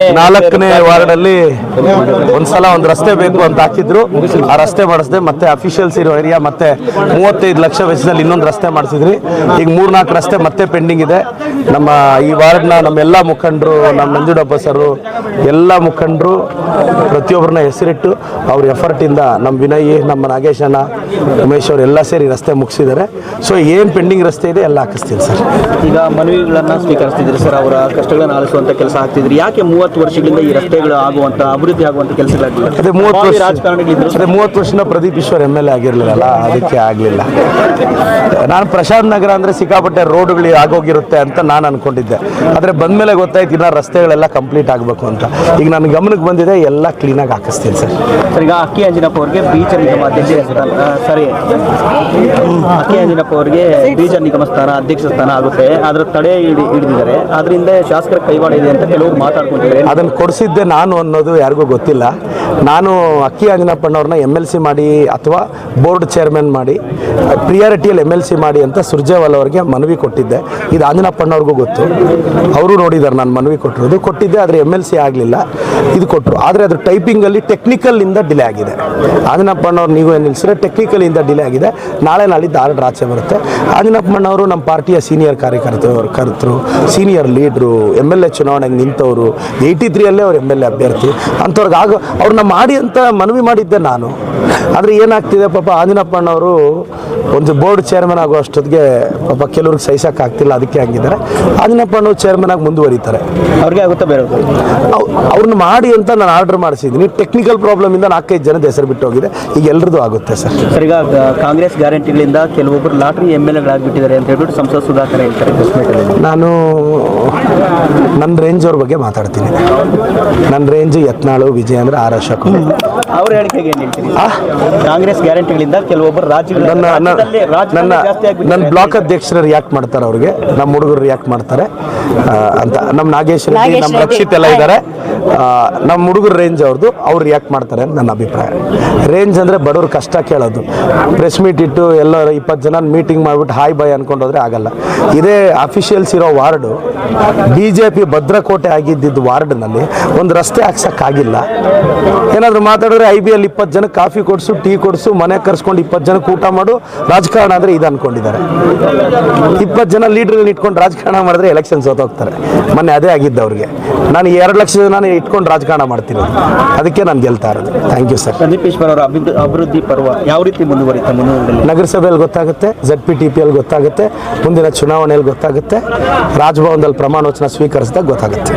ನಾಲ್ಕನೇ ವಾರ್ಡಲ್ಲಿ ಒಂದ್ಸಲ ಒಂದು ರಸ್ತೆ ಬೇಕು ಅಂತ ಹಾಕಿದ್ರು. ಆ ರಸ್ತೆ ಮಾಡಿಸ್ದೆ, ಮತ್ತೆ ಅಫಿಷಿಯಲ್ಸ್ ಇರೋ ಏರಿಯಾ ಮತ್ತೆ ಮೂವತ್ತೈದು ಲಕ್ಷ ವೆಚ್ಚದಲ್ಲಿ ಇನ್ನೊಂದು ರಸ್ತೆ ಮಾಡಿಸಿದ್ರಿ. ಈಗ ಮೂರ್ನಾಲ್ಕು ರಸ್ತೆ ಮತ್ತೆ ಪೆಂಡಿಂಗ್ ಇದೆ. ನಮ್ಮ ಈ ವಾರ್ಡ್ನ ನಮ್ಮೆಲ್ಲ ಮುಖಂಡರು, ನಮ್ಮ ನಂಜುಡಪ್ಪ ಸರು, ಎಲ್ಲ ಮುಖಂಡರು ಪ್ರತಿಯೊಬ್ಬರನ್ನ ಹೆಸರಿಟ್ಟು ಅವ್ರ ಇಂದ ನಮ್ಮ ವಿನಯ್, ನಮ್ಮ ನಾಗೇಶ್ ಅಣ್ಣ, ಉಮೇಶ್ ಅವ್ರು ಎಲ್ಲ ಸೇರಿ ರಸ್ತೆ ಮುಗಿಸಿದ್ದಾರೆ. ಸೊ ಏನು ಪೆಂಡಿಂಗ್ ರಸ್ತೆ ಇದೆ ಎಲ್ಲ ಹಾಕಿಸ್ತೀನಿ ಸರ್. ಈಗ ಮನವಿಗಳನ್ನ ಸ್ವೀಕರಿಸ್ತಿದ್ರಿ ಸರ್, ಅವರ ಕಷ್ಟಗಳನ್ನ ಆಲಿಸುವಂತ ಕೆಲಸ ಆಗ್ತಿದ್ರಿ. ಯಾಕೆ ಮೂವತ್ತು ವರ್ಷಗಳಿಂದ ಈ ರಸ್ತೆಗಳು ಆಗುವಂತ ಅಭಿವೃದ್ಧಿ ಆಗುವಂತ ಕೆಲಸಗಳಾಗಲಿಲ್ಲ. ಅದೇ ಮೂವತ್ತು ವರ್ಷ ರಾಜಕಾರಣಿಗಳಿದ್ರು ಅದೇ ಮೂವತ್ತು ವರ್ಷದಿಂದ Pradeep Eshwar M L A ಆಗಿರ್ಲಿಲ್ಲಲ್ಲ ಅದಕ್ಕೆ ಆಗಲಿಲ್ಲ. ನಾನು ಪ್ರಶಾಂತ್ ನಗರ ಅಂದರೆ ಸಿಕ್ಕಾಪಟ್ಟೆ ರೋಡ್ಗಳು ಆಗೋಗಿರುತ್ತೆ ಅಂತ ನಾನು ಅನ್ಕೊಂಡಿದ್ದೆ. ಆದರೆ ಬಂದಮೇಲೆ ಗೊತ್ತಾಯ್ತು ಇನ್ನ ರಸ್ತೆಗಳೆಲ್ಲ ಕಂಪ್ಲೀಟ್ ಆಗಬೇಕು ಅಂತ. ಈಗ ನನ್ನ ಗಮನಕ್ಕೆ ಬಂದಿದೆ ಎಲ್ಲ ಕ್ಲೀನಾಗಿ ಹಾಕಿಸ್ತೀನಿ ಸರ್. ಸರ್ ಈಗ ಅಕ್ಕಿ ಅಂಜಿನಪ್ಪ ಅವ್ರಿಗೆ ಬೀಜ ನಿಗಮ ಅಧ್ಯಕ್ಷ ಸ್ಥಾನ ಆ, ಅಕ್ಕಿ ಅಂಜಿನಪ್ಪ ಅವ್ರಿಗೆ ಬೀಜ ನಿಗಮ ಸ್ಥಾನ ಅಧ್ಯಕ್ಷ ಸ್ಥಾನ ಆಗುತ್ತೆ. ಅದರ ತಡೆ ಹಿಡಿ- ಹಿಡಿದಿದ್ದಾರೆ. ಅದರಿಂದ ಶಾಸಕರ ಕೈವಾಡ ಇದೆ ಅಂತ ಕೆಲವರು ಮಾತಾಡ್ಕೊಂತಿದ್ದಾರೆ. ಅದನ್ನು ಕೊಡಿಸಿದ್ದೆ ನಾನು ಅನ್ನೋದು ಯಾರಿಗೂ ಗೊತ್ತಿಲ್ಲ. ನಾನು ಅಕ್ಕಿ ಆಂಜನಪ್ಪನವ್ರನ್ನ ಎಂ ಎಲ್ ಸಿ ಮಾಡಿ ಅಥವಾ ಬೋರ್ಡ್ ಚೇರ್ಮನ್ ಮಾಡಿ ಪ್ರಿಯಾರಿಟಿಯಲ್ಲಿ ಎಂ ಎಲ್ ಸಿ ಮಾಡಿ ಅಂತ ಸುರ್ಜೇವಾಲ್ ಅವರಿಗೆ ಮನವಿ ಕೊಟ್ಟಿದ್ದೆ. ಇದು ಆಂಜನಪ್ಪನವ್ರಿಗೂ ಗೊತ್ತು. ಅವರು ನೋಡಿದ್ದಾರೆ ನಾನು ಮನವಿ ಕೊಟ್ಟಿರೋದು. ಕೊಟ್ಟಿದ್ದೆ, ಆದರೆ ಎಂ ಎಲ್ ಸಿ ಆಗಲಿಲ್ಲ. ಇದು ಕೊಟ್ಟರು ಆದರೆ ಅದ್ರ ಟೈಪಿಂಗಲ್ಲಿ ಟೆಕ್ನಿಕಲ್ಲಿಂದ ಡಿಲೇ ಆಗಿದೆ. ಆಂಜನಪ್ಪನವ್ರು ನೀವು ಏನು ನಿಲ್ಲಿಸಿದ್ರೆ ಟೆಕ್ನಿಕಲಿಂದ ಡಿಲೇ ಆಗಿದೆ. ನಾಳೆ ನಾಳಿದ್ದು ಆರ್ಡರ್ ಆಚೆ ಬರುತ್ತೆ. ಆಂಜನಪ್ಪನವರು ನಮ್ಮ ಪಾರ್ಟಿಯ ಸೀನಿಯರ್ ಕಾರ್ಯಕರ್ತರು ಕರ್ತರು senior leaders M L A ಚುನಾವಣೆಗೆ ನಿಂತವರು ಏಯ್ಟಿ ತ್ರೀಯಲ್ಲೇ ಅವ್ರು ಎಂ ಎಲ್ ಎ ಅಭ್ಯರ್ಥಿ. ಅಂಥವ್ರಿಗೆ ಆಗ ಅವ್ರನ್ನ ಮಾಡಿ ಅಂತ ಮನವಿ ಮಾಡಿದ್ದೆ ನಾನು. ಆದರೆ ಏನಾಗ್ತಿದೆ ಪಾಪ ಆಂಜನಪ್ಪಣ್ಣವರು ಒಂದು ಬೋರ್ಡ್ ಚೇರ್ಮನ್ ಆಗೋ ಅಷ್ಟೊತ್ತಿಗೆ ಪಾಪ ಕೆಲವ್ರಿಗೆ ಸಹಿಸೋಕ್ಕಾಗ್ತಿಲ್ಲ ಅದಕ್ಕೆ ಆಗಿದ್ದಾರೆ ಆಂಜನಪ್ಪನವ್ರು ಚೇರ್ಮನ್ ಆಗಿ ಮುಂದುವರಿತಾರೆ. ಅವ್ರಿಗೆ ಆಗುತ್ತಾ ಬೇರೆ ಅವ್- ಅವ್ರನ್ನ ಮಾಡಿ ಅಂತ ನಾನು ಆರ್ಡರ್ ಮಾಡಿಸಿದ್ದೀನಿ. ಟೆಕ್ನಿಕಲ್ ಪ್ರಾಬ್ಲಮಿಂದ ನಾಲ್ಕೈದು ಜನದ ಹೆಸರು ಬಿಟ್ಟು ಹೋಗಿದೆ. ಈಗ ಎಲ್ಲರದು ಆಗುತ್ತೆ ಸರ್. ಸರ್ ಈಗ ಕಾಂಗ್ರೆಸ್ ಗ್ಯಾರಂಟಿಗಳಿಂದ ಕೆಲವೊಬ್ಬರು ಲಾಟ್ರಿ ಎಂ ಎಲ್ ಎಗಳಾಗ್ಬಿಟ್ಟಿದ್ದಾರೆ ಅಂತ ಹೇಳ್ಬಿಟ್ಟು ಸಂಸದ ಸುಧಾಕರ್ ಹೇಳ್ತಾರೆ ನಾನು ನನ್ನ ರೇಂಜ್ ಅವ್ರ ಬಗ್ಗೆ ಮಾತಾಡ್ತೀನಿ. ನನ್ನ ರೇಂಜ್ ಯತ್ನಾಳು ವಿಜಯೇಂದ್ರ ಆರ್ ಅಶೋಕ್ ಅವ್ರ. ಹೇಳಿಕೆಗೆ ಏನು ಹೇಳ್ತೀರಿ? ಕಾಂಗ್ರೆಸ್ ಗ್ಯಾರಂಟಿಗಳಿಂದ ಕೆಲವೊಬ್ಬರು ರಾಜ್ಯ ನನ್ನ ರಾಜ್ಯದಲ್ಲಿ ಬ್ಲಾಕ್ ಅಧ್ಯಕ್ಷರು ರಿಯಾಕ್ಟ್ ಮಾಡ್ತಾರೆ ಅವ್ರಿಗೆ. ನಮ್ಮ ಹುಡುಗರು ರಿಯಾಕ್ಟ್ ಮಾಡ್ತಾರೆ. ಅಂತ ನಮ್ಮ ನಾಗೇಶ್ ರೆಡ್ಡಿ ನಮ್ಮ. ರಕ್ಷಿತ್ ಎಲ್ಲ ಇದ್ದಾರೆ ನಮ್ಮ ಹುಡುಗರ ರೇಂಜ್ ಅವ್ರದ್ದು ಅವ್ರು ರಿಯಾಕ್ಟ್ ಮಾಡ್ತಾರೆ ಅಂತ ನನ್ನ ಅಭಿಪ್ರಾಯ. ರೇಂಜ್ ಅಂದರೆ ಬಡವ್ರ ಕಷ್ಟ ಕೇಳೋದು. ಪ್ರೆಸ್ ಮೀಟ್ ಇಟ್ಟು ಎಲ್ಲ ಇಪ್ಪತ್ತು ಜನ ಮೀಟಿಂಗ್ ಮಾಡಿಬಿಟ್ಟು ಹಾಯ್ ಬಾಯ್ ಅಂದ್ಕೊಂಡೋದ್ರೆ ಹೋದ್ರೆ ಆಗಲ್ಲ. ಇದೇ ಅಫಿಷಿಯಲ್ಸ್ ಇರೋ ವಾರ್ಡು ಬಿ ಜೆ ಪಿ ಭದ್ರಕೋಟೆ ಆಗಿದ್ದಿದ್ದು ವಾರ್ಡ್ನಲ್ಲಿ ಒಂದು ರಸ್ತೆ ಹಾಕ್ಸೋಕ್ಕಾಗಿಲ್ಲ. ಏನಾದರೂ ಮಾತಾಡಿದ್ರೆ ಐ ಬಿ ಎಲ್ ಇಪ್ಪತ್ತು ಜನಕ್ಕೆ ಕಾಫಿ ಕೊಡಿಸು ಟೀ ಕೊಡಿಸು ಮನೆ ಕರ್ಸ್ಕೊಂಡು ಇಪ್ಪತ್ತು ಜನಕ್ಕೆ ಊಟ ಮಾಡು. ರಾಜಕಾರಣ ಅಂದರೆ ಇದು ಅನ್ಕೊಂಡಿದ್ದಾರೆ. ಇಪ್ಪತ್ತು ಜನ ಲೀಡ್ರಲ್ಲಿ ಇಟ್ಕೊಂಡು ರಾಜಕಾರಣ ಮಾಡಿದ್ರೆ ಎಲೆಕ್ಷನ್ ಸೋತೋಗ್ತಾರೆ ಮೊನ್ನೆ ಅದೇ ಆಗಿದ್ದು ಅವ್ರಿಗೆ. ನಾನು ಎರಡು ಲಕ್ಷ ಜನ ಇಟ್ಕೊಂಡು ರಾಜಕಾರಣ ಮಾಡ್ತೀನಿ ಅದಕ್ಕೆ ನಾನು ಗೆಲ್ತಾ ಇರೋದು. ಥ್ಯಾಂಕ್ ಯು ಸರ್ ಅವರ ಅಭಿವೃದ್ಧಿ ಪರ್ವ ಯಾವ ರೀತಿ ಮುಂದುವರಿತಾ ನಗರಸಭೆಯಲ್ಲಿ ಗೊತ್ತಾಗುತ್ತೆ ಝಡ್ ಪಿ ಟಿ ಪಿಯಲ್ಲಿ ಗೊತ್ತಾಗುತ್ತೆ ಮುಂದಿನ ಚುನಾವಣೆಯಲ್ಲಿ ಗೊತ್ತಾಗುತ್ತೆ ರಾಜಭವನದಲ್ಲಿ ಪ್ರಮಾಣವಚನ ಸ್ವೀಕರಿಸಿದಾಗ ಗೊತ್ತಾಗುತ್ತೆ.